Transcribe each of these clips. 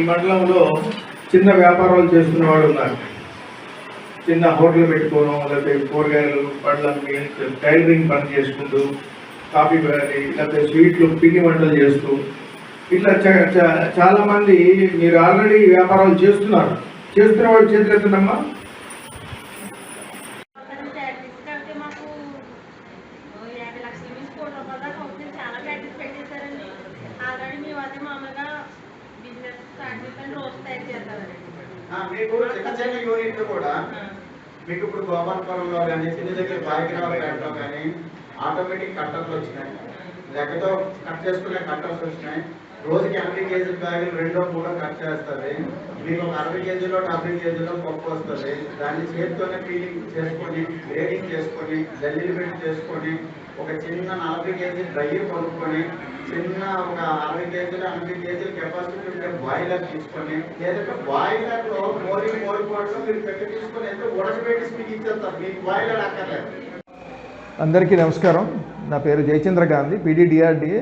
ఈ మండలంలో చిన్న వ్యాపారాలు చేసుకునే వాళ్ళు ఉన్నారు. చిన్న హోటల్ పెట్టుకోవడం లేకపోతే కూరగాయలు పండ్లకి టైలరింగ్ పని చేసుకుంటూ కాఫీ కానీ లేకపోతే స్వీట్లు పిండి వంటలు చేస్తూ. ఇట్లా చ- చ- చాలా మంది మీరు ఆల్రెడీ వ్యాపారాలు చేస్తున్నారు. చేస్తున్న వాళ్ళు చేతులెత్తనమ్మా మీకు చిన్న చిన్న యూనిట్లు కూడా మీకు ఇప్పుడు గోపాలపురంలో కానీ చిన్న దగ్గర బాయికరావుపేటలో కానీ ఆటోమేటిక్ కట్టర్లు వచ్చినాయి. లెక్కతో కట్ చేసుకునే కట్టర్స్ వచ్చినాయి. రోజుకి ఎనభై కేజీల బ్యాగులు రెండో కూడా కట్ చేస్తుంది మీకు ఒక అరవై కేజీలో డెబ్బై కేజీలో పప్పు వస్తుంది. దాన్ని చేతితోనే ఫీలింగ్ చేసుకొని గ్రేడింగ్ చేసుకొని జల్లీలు పెట్టి చేసుకొని ఒక చిన్న నలభై కేజీ డ్రైయర్ కొనుక్కొని చిన్న ఒక అరవై కేజీలు ఎనభై కేజీల కెపాసిటీ ఉంటే బాయిలర్ తీసుకొని లేదంటే బాయిలర్లో మోరింగ్ మోరిపోవడంలో మీరు పెట్టి తీసుకొని అయితే ఉడకబెట్టి మీకు ఇచ్చేస్తారు. మీకు బాయిలర్ అక్కర్లేదు. అందరికీ నమస్కారం. నా పేరు Jayachandra Gandhi PD DRDA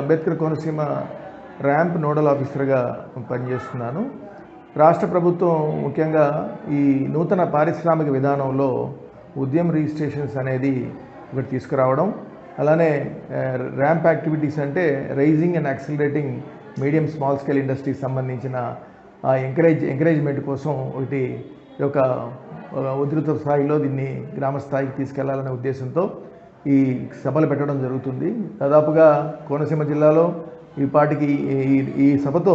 Ambedkar Konaseema RAMP nodal ఆఫీసర్గా పనిచేస్తున్నాను. రాష్ట్ర ప్రభుత్వం ముఖ్యంగా ఈ నూతన పారిశ్రామిక విధానంలో ఉద్యమ రిజిస్ట్రేషన్స్ అనేది ఒకటి తీసుకురావడం అలానే ర్యాంప్ యాక్టివిటీస్ అంటే raising and accelerating medium small scale ఇండస్ట్రీకి సంబంధించిన ఆ ఎంకరేజ్ ఎంకరేజ్మెంట్ కోసం ఒకటి ఒక యొక్క ఉధృత స్థాయిలో దీన్ని గ్రామ స్థాయికి తీసుకెళ్ళాలనే ఉద్దేశంతో ఈ సభలు పెట్టడం జరుగుతుంది. దాదాపుగా కోనసీమ జిల్లాలో ఈ పాటికి ఈ ఈ సభతో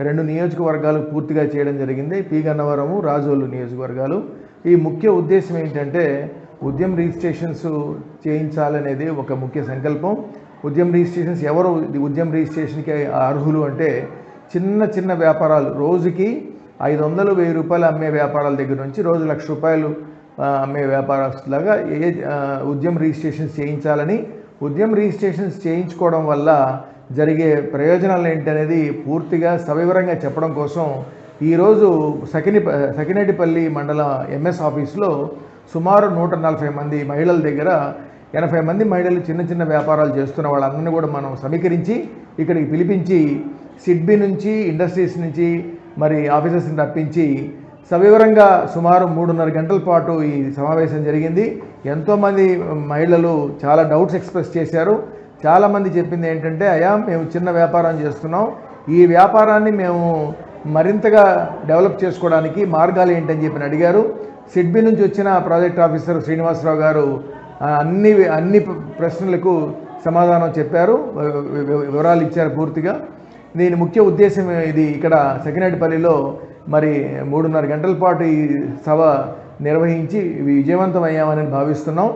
రెండు నియోజకవర్గాలు పూర్తిగా చేయడం జరిగింది. పి. గన్నవరము రాజోలు నియోజకవర్గాలు. ఈ ముఖ్య ఉద్దేశం ఏంటంటే ఉద్యమ రిజిస్ట్రేషన్స్ చేయించాలనేది ఒక ముఖ్య సంకల్పం. ఉద్యమ రిజిస్ట్రేషన్స్ ఎవరు ఉద్యమ రిజిస్ట్రేషన్కి అర్హులు అంటే చిన్న చిన్న వ్యాపారాలు. రోజుకి ఐదు వందలు వెయ్యి రూపాయలు అమ్మే వ్యాపారాల దగ్గర నుంచి రోజు లక్ష రూపాయలు అమ్మే వ్యాపారస్తులాగా ఏ ఉద్యమ రిజిస్ట్రేషన్స్ చేయించాలని. ఉద్యమ రిజిస్ట్రేషన్స్ చేయించుకోవడం వల్ల జరిగే ప్రయోజనాలు ఏంటనేది పూర్తిగా సవివరంగా చెప్పడం కోసం ఈరోజు సకిని సకినేటిపల్లి మండల ఎంఎస్ ఆఫీస్లో సుమారు నూట నలభై మంది మహిళల దగ్గర ఎనభై మంది మహిళలు చిన్న చిన్న వ్యాపారాలు చేస్తున్న వాళ్ళందరినీ కూడా మనం సమీకరించి ఇక్కడికి పిలిపించి సిడ్బి నుంచి ఇండస్ట్రీస్ నుంచి మరి ఆఫీసర్స్ని రప్పించి సవివరంగా సుమారు మూడున్నర గంటల పాటు ఈ సమావేశం జరిగింది. ఎంతోమంది మహిళలు చాలా డౌట్స్ ఎక్స్ప్రెస్ చేశారు. చాలామంది చెప్పింది ఏంటంటే అయా మేము చిన్న వ్యాపారం చేస్తున్నాం. ఈ వ్యాపారాన్ని మేము మరింతగా డెవలప్ చేసుకోవడానికి మార్గాలు ఏంటని చెప్పి అడిగారు. సిడ్బీ నుంచి వచ్చిన ప్రాజెక్ట్ ఆఫీసర్ శ్రీనివాసరావు గారు అన్ని అన్ని ప్రశ్నలకు సమాధానం చెప్పారు వివరాలు ఇచ్చారు పూర్తిగా. దీని ముఖ్య ఉద్దేశం ఇది ఇక్కడ సెకండపల్లిలో మరి మూడున్నర గంటల పాటు ఈ సభ నిర్వహించి విజయవంతం అయ్యామని భావిస్తున్నాం.